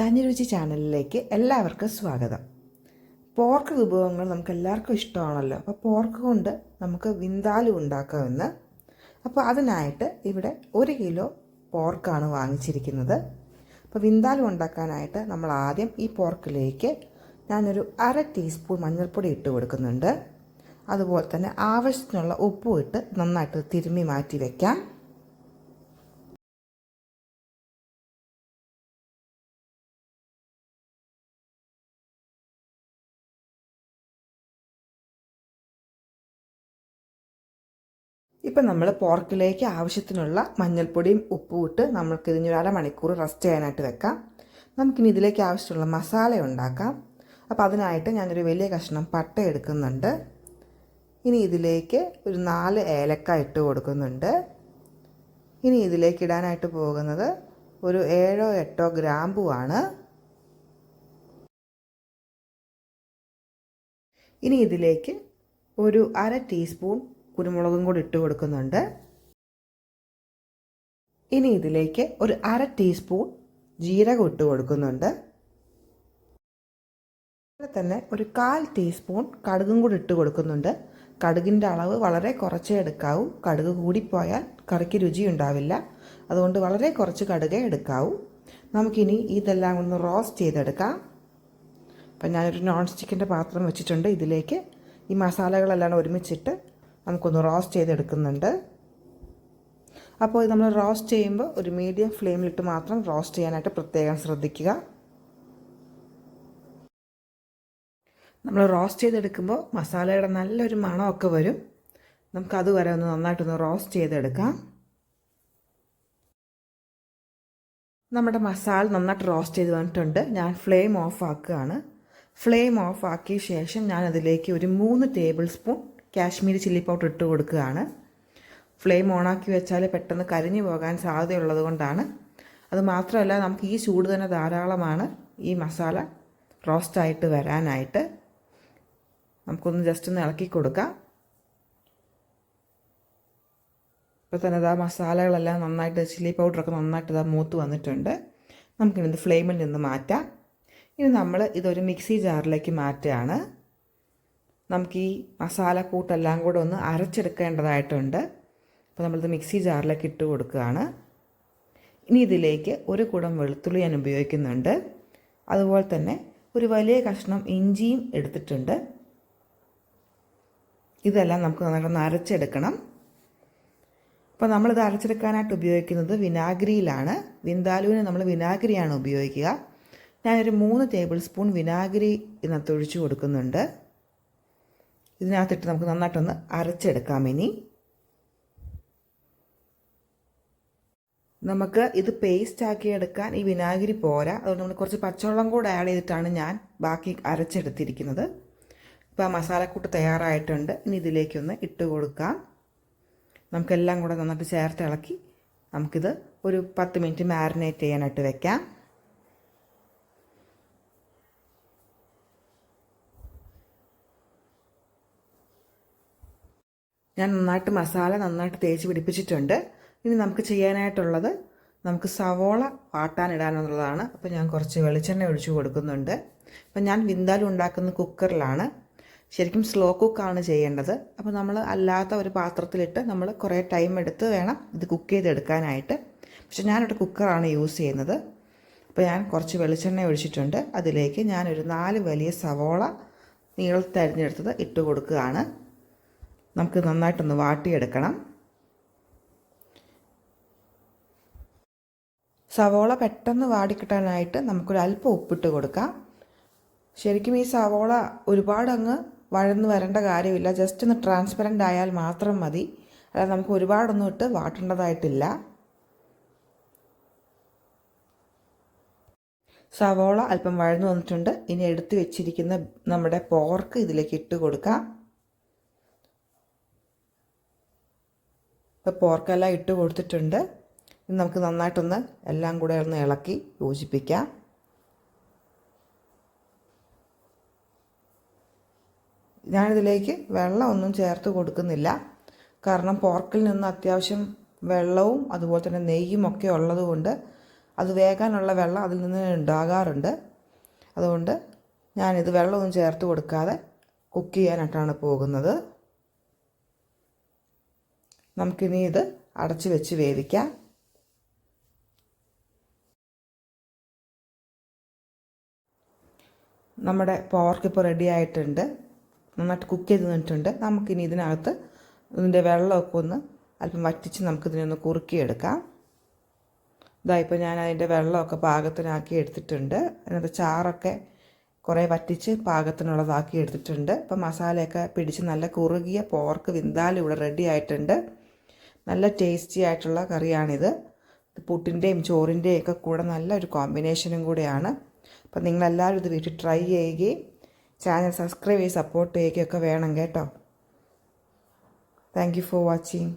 തനിരുചി ചാനലിലേക്ക് എല്ലാവർക്കും സ്വാഗതം. പോർക്ക് വിഭവങ്ങൾ നമുക്ക് എല്ലാവർക്കും ഇഷ്ടമാണല്ലോ. അപ്പോൾ പോർക്ക് കൊണ്ട് നമുക്ക് വിന്താലു ഉണ്ടാക്കാമെന്ന്. അപ്പോൾ അതിനായിട്ട് ഇവിടെ ഒരു കിലോ പോർക്കാണ് വാങ്ങിച്ചിരിക്കുന്നത്. അപ്പോൾ വിന്താലു ഉണ്ടാക്കാനായിട്ട് നമ്മൾ ആദ്യം ഈ പോർക്കിലേക്ക് ഞാനൊരു അര ടീസ്പൂൺ മഞ്ഞൾപ്പൊടി ഇട്ട് കൊടുക്കുന്നുണ്ട്. അതുപോലെ തന്നെ ആവശ്യത്തിനുള്ള ഉപ്പും ഇട്ട് നന്നായിട്ട് തിരുമ്മി മാറ്റി വയ്ക്കാം ഇപ്പം നമ്മൾ പോർക്കിലേക്ക് ആവശ്യത്തിനുള്ള മഞ്ഞൾപ്പൊടിയും ഉപ്പും ഇട്ട് നമ്മൾക്ക് ഇതിന് ഒരു അരമണിക്കൂർ റെസ്റ്റ് ചെയ്യാനായിട്ട് വെക്കാം. നമുക്കിനി ഇതിലേക്ക് ആവശ്യമുള്ള മസാല ഉണ്ടാക്കാം. അപ്പോൾ അതിനായിട്ട് ഞാനൊരു വലിയ കഷ്ണം പട്ട എടുക്കുന്നുണ്ട്. ഇനി ഇതിലേക്ക് ഒരു നാല് ഏലക്ക ഇട്ട് കൊടുക്കുന്നുണ്ട്. ഇനി ഇതിലേക്ക് ഇടാനായിട്ട് പോകുന്നത് ഒരു ഏഴോ എട്ടോ ഗ്രാമ്പുവാണ് ഇനി ഇതിലേക്ക് ഒരു അര ടീസ്പൂൺ കുരുമുളകും കൂടി ഇട്ട് കൊടുക്കുന്നുണ്ട്. ഇനി ഇതിലേക്ക് ഒരു അര ടീസ്പൂൺ ജീരകം ഇട്ട് കൊടുക്കുന്നുണ്ട്. അതുപോലെ തന്നെ ഒരു കാൽ ടീസ്പൂൺ കടുകും കൂടി ഇട്ട് കൊടുക്കുന്നുണ്ട്. കടുകിന്റെ അളവ് വളരെ കുറച്ചേ എടുക്കാവൂ. കടുക് കൂടിപ്പോയാൽ കറിക്ക് രുചി ഉണ്ടാവില്ല. അതുകൊണ്ട് വളരെ കുറച്ച് കടുകേ എടുക്കാവൂ. നമുക്കിനി ഇതെല്ലാം ഒന്ന് റോസ്റ്റ് ചെയ്തെടുക്കാം. അപ്പം ഞാനൊരു നോൺ സ്റ്റിക്കിന്റെ പാത്രം വെച്ചിട്ടുണ്ട്. ഇതിലേക്ക് ഈ മസാലകളെല്ലാം ഒരുമിച്ചിട്ട് നമുക്കൊന്ന് റോസ്റ്റ് ചെയ്തെടുക്കുന്നുണ്ട്. അപ്പോൾ ഇത് നമ്മൾ റോസ്റ്റ് ചെയ്യുമ്പോൾ ഒരു മീഡിയം ഫ്ലെയിമിലിട്ട് മാത്രം റോസ്റ്റ് ചെയ്യാനായിട്ട് പ്രത്യേകം ശ്രദ്ധിക്കുക. നമ്മൾ റോസ്റ്റ് ചെയ്തെടുക്കുമ്പോൾ മസാലയുടെ നല്ലൊരു മണമൊക്കെ വരും. നമുക്ക് അതുവരെ ഒന്ന് നന്നായിട്ടൊന്ന് റോസ്റ്റ് ചെയ്തെടുക്കാം. നമ്മുടെ മസാല നന്നായിട്ട് റോസ്റ്റ് ചെയ്ത് വന്നിട്ടുണ്ട്. ഞാൻ ഫ്ലെയിം ഓഫ് ആക്കുകയാണ്. ഫ്ലെയിം ഓഫ് ആക്കിയ ശേഷം ഞാൻ അതിലേക്ക് ഒരു മൂന്ന് table spoon Kashmiri chilli powder ഇട്ട് കൊടുക്കുകയാണ്. ഫ്ലെയിം ഓണാക്കി വെച്ചാൽ പെട്ടെന്ന് കരിഞ്ഞു പോകാൻ സാധ്യതയുള്ളത് കൊണ്ടാണ്. അത് മാത്രമല്ല നമുക്ക് ഈ ചൂട് തന്നെ ധാരാളമാണ് ഈ മസാല റോസ്റ്റായിട്ട് വരാനായിട്ട്. നമുക്കൊന്ന് ജസ്റ്റ് ഒന്ന് ഇളക്കി കൊടുക്കാം. ഇപ്പോൾ തന്നെ ഇതാ മസാലകളെല്ലാം നന്നായിട്ട് ചില്ലി പൗഡറൊക്കെ നന്നായിട്ട് ഇതാ മൂത്ത് വന്നിട്ടുണ്ട്. നമുക്കിനി ഫ്ലെയിമിൽ നിന്ന് മാറ്റാം. ഇനി നമ്മൾ ഇതൊരു മിക്സി ജാറിലേക്ക് മാറ്റുകയാണ്. നമുക്ക് ഈ മസാല കൂട്ടെല്ലാം കൂടെ ഒന്ന് അരച്ചെടുക്കേണ്ടതായിട്ടുണ്ട്. അപ്പോൾ നമ്മളിത് മിക്സി ജാറിലേക്ക് ഇട്ട് കൊടുക്കുകയാണ്. ഇനി ഇതിലേക്ക് ഒരു കുടം വെളുത്തുള്ളി ഞാൻ ഉപയോഗിക്കുന്നുണ്ട്. അതുപോലെ തന്നെ ഒരു വലിയ കഷ്ണം ഇഞ്ചിയും എടുത്തിട്ടുണ്ട്. ഇതെല്ലാം നമുക്ക് നന്നായിട്ടൊന്ന് അരച്ചെടുക്കണം. അപ്പോൾ നമ്മളിത് അരച്ചെടുക്കാനായിട്ട് ഉപയോഗിക്കുന്നത് വിനാഗിരിയിലാണ്. വിന്താലുവിന് നമ്മൾ വിനാഗിരിയാണ് ഉപയോഗിക്കുക. ഞാനൊരു മൂന്ന് ടേബിൾ സ്പൂൺ വിനാഗിരി ഇതിനകത്ത് ഒഴിച്ചു കൊടുക്കുന്നുണ്ട്. ഇതിനകത്തിട്ട് നമുക്ക് നന്നായിട്ടൊന്ന് അരച്ചെടുക്കാം ഇനി. നമുക്ക് ഇത് പേസ്റ്റ് ആക്കി എടുക്കാൻ ഈ വിനാഗിരി പോരാ. അതുകൊണ്ട് നമ്മൾ കുറച്ച് പച്ചവെള്ളം കൂടെ ആഡ് ചെയ്തിട്ടാണ് ഞാൻ ബാക്കി അരച്ചെടുത്തിരിക്കുന്നത്. ഇപ്പോൾ ആ മസാലക്കൂട്ട് തയ്യാറായിട്ടുണ്ട്. ഇനി ഇതിലേക്കൊന്ന് ഇട്ട് കൊടുക്കാം. നമുക്കെല്ലാം കൂടെ നന്നായിട്ട് ചേർത്ത് ഇളക്കി നമുക്കിത് ഒരു പത്ത് മിനിറ്റ് മാരിനേറ്റ് ചെയ്യാനായിട്ട് വെക്കാം. ഞാൻ നന്നായിട്ട് മസാല നന്നായിട്ട് തേച്ച് പിടിപ്പിച്ചിട്ടുണ്ട്. ഇനി നമുക്ക് ചെയ്യാനായിട്ടുള്ളത് നമുക്ക് സവോള വാട്ടാനിടാനുള്ളതാണ്. അപ്പോൾ ഞാൻ കുറച്ച് വെളിച്ചെണ്ണ ഒഴിച്ചു കൊടുക്കുന്നുണ്ട്. അപ്പോൾ ഞാൻ വിന്താലും ഉണ്ടാക്കുന്ന കുക്കറിലാണ്. ശരിക്കും സ്ലോ കുക്കാണ് ചെയ്യേണ്ടത്. അപ്പോൾ നമ്മൾ അല്ലാത്ത ഒരു പാത്രത്തിലിട്ട് നമ്മൾ കുറേ ടൈം എടുത്ത് വേണം ഇത് കുക്ക് ചെയ്തെടുക്കാനായിട്ട്. പക്ഷെ ഞാനിവിടെ കുക്കറാണ് യൂസ് ചെയ്യുന്നത്. അപ്പോൾ ഞാൻ കുറച്ച് വെളിച്ചെണ്ണ ഒഴിച്ചിട്ടുണ്ട്. അതിലേക്ക് ഞാനൊരു നാല് വലിയ സവോള നീളത്തിൽ അരിഞ്ഞെടുത്തത് ഇട്ട് കൊടുക്കുകയാണ്. നമുക്ക് നന്നായിട്ടൊന്ന് വാട്ടിയെടുക്കണം. സവോള പെട്ടെന്ന് വാടിക്കിട്ടാനായിട്ട് നമുക്കൊരു അല്പം ഉപ്പിട്ട് കൊടുക്കാം. ശരിക്കും ഈ സവോള ഒരുപാട് അങ്ങ് വഴന്ന് വരേണ്ട കാര്യമില്ല. ജസ്റ്റ് ഒന്ന് ട്രാൻസ്പെറന്റ് ആയാൽ മാത്രം മതി. അല്ലാതെ നമുക്ക് ഒരുപാടൊന്നും ഇട്ട് വാട്ടേണ്ടതായിട്ടില്ല. സവോള അല്പം വഴന്നു വന്നിട്ടുണ്ട്. ഇനി എടുത്തു വെച്ചിരിക്കുന്ന നമ്മുടെ പോർക്ക് ഇതിലേക്ക് ഇട്ട് കൊടുക്കാം. പോർക്കെല്ലാം ഇട്ട് കൊടുത്തിട്ടുണ്ട്. ഇനി നമുക്ക് നന്നായിട്ടൊന്ന് എല്ലാം കൂടെ ഒന്ന് ഇളക്കി യോജിപ്പിക്കാം. ഞാനിതിലേക്ക് വെള്ളമൊന്നും ചേർത്ത് കൊടുക്കുന്നില്ല. കാരണം പോർക്കിൽ നിന്ന് അത്യാവശ്യം വെള്ളവും അതുപോലെ തന്നെ നെയ്യും ഒക്കെ ഉള്ളതുകൊണ്ട് അത് വേകാനുള്ള വെള്ളം അതിൽ നിന്ന് ഉണ്ടാകാറുണ്ട്. അതുകൊണ്ട് ഞാനിത് വെള്ളമൊന്നും ചേർത്ത് കൊടുക്കാതെ കുക്ക് ചെയ്യാനായിട്ടാണ് പോകുന്നത്. നമുക്കിനി ഇത് അടച്ചു വെച്ച് വേവിക്കാം. നമ്മുടെ പോർക്ക് ഇപ്പോൾ റെഡി ആയിട്ടുണ്ട്. നന്നായിട്ട് കുക്ക് ചെയ്ത് നിന്നിട്ടുണ്ട് നമുക്കിനി ഇതിനകത്ത് ഇതിന്റെ വെള്ളമൊക്കെ ഒന്ന് അല്പം വറ്റിച്ച് നമുക്കിതിനൊന്ന് കുറുക്കിയെടുക്കാം. ഇതാ ഇപ്പോൾ ഞാൻ അതിന്റെ വെള്ളമൊക്കെ പാകത്തിനാക്കി എടുത്തിട്ടുണ്ട്. അതിനകത്ത് ചാറൊക്കെ കുറേ വറ്റിച്ച് പാകത്തിനുള്ളതാക്കി എടുത്തിട്ടുണ്ട്. ഇപ്പം മസാലയൊക്കെ പിടിച്ച് നല്ല കുറുകിയ പോർക്ക് വിന്താലും ഇവിടെ റെഡി ആയിട്ടുണ്ട്. നല്ല ടേസ്റ്റി ആയിട്ടുള്ള കറിയാണിത്. പുട്ടിന്റെയും ചോറിന്റെയും ഒക്കെ കൂടെ നല്ലൊരു കോമ്പിനേഷനും കൂടെയാണ്. അപ്പം നിങ്ങളെല്ലാവരും ഇത് വീട്ടിൽ ട്രൈ ചെയ്യുകയും ചാനൽ സബ്സ്ക്രൈബ് ചെയ്ത് സപ്പോർട്ട് ചെയ്യുകയൊക്കെ വേണം കേട്ടോ. Thank you for watching